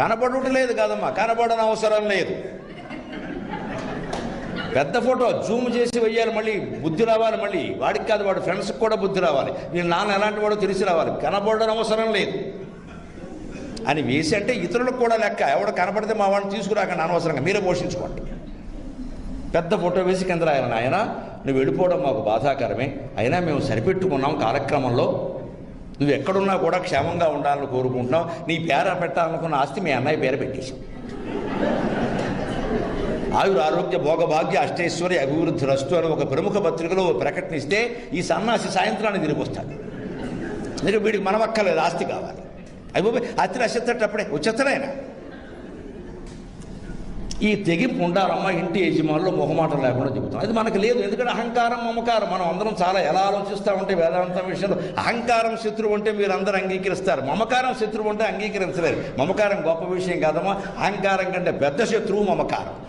కనబడుట లేదు కాదమ్మా కనపడని అవసరం లేదు. పెద్ద ఫోటో జూమ్ చేసి వెయ్యాలి మళ్ళీ బుద్ధి రావాలి మళ్ళీ. వాడికి కాదు వాడు ఫ్రెండ్స్కి కూడా బుద్ధి రావాలి. వీళ్ళ నాన్న ఎలాంటి వాడో తెలిసి రావాలి. కనబడడం అవసరం లేదు. అని వేసి అంటే ఇతరులకు కూడా లెక్క. ఎవడ కనపడితే మా వాడిని తీసుకురాకండి అనవసరంగా మీరే పోషించుకోండి. పెద్ద ఫోటో వేసి కింద రాయాలని ఆయన నువ్వు వెళ్ళిపోవడం మాకు బాధాకరమే. అయినా మేము సరిపెట్టుకున్నాం కాలక్రమంలో. నువ్వు ఎక్కడున్నా కూడా క్షేమంగా ఉండాలని కోరుకుంటున్నావు. నీ పేర పెట్టాలనుకున్న ఆస్తి మీ అన్నయ్య పేర పెట్టేశావు. ఆయుర ఆరోగ్య భోగభాగ్య అష్టైశ్వర్య అభివృద్ధి రస్తు అని ఒక ప్రముఖ పత్రికలో ప్రకటనిస్తే ఈ సన్నాసి సాయంత్రాన్ని తిరిగి వస్తాడు ఎందుకంటే వీడికి మనమక్కర్లేదు ఆస్తి కావాలి. అయిపోయి ఆస్తి రాసేటప్పుడే వచ్చేస్తాడాయన ఈ తెగింపు ఉండాలమ్మ ఇంటి యజమానులు మొహమాటం లేకుండా చెబుతాం అది మనకు లేదు. ఎందుకంటే అహంకారం మమకారం మనం అందరం చాలా ఎలా ఆలోచిస్తూ ఉంటే వేదాంతం విషయంలో అహంకారం శత్రువు అంటే మీరు అందరూ అంగీకరిస్తారు. మమకారం శత్రువు అంటే అంగీకరించలేరు. మమకారం గొప్ప విషయం కాదమ్మా. అహంకారం కంటే పెద్ద శత్రువు మమకారం.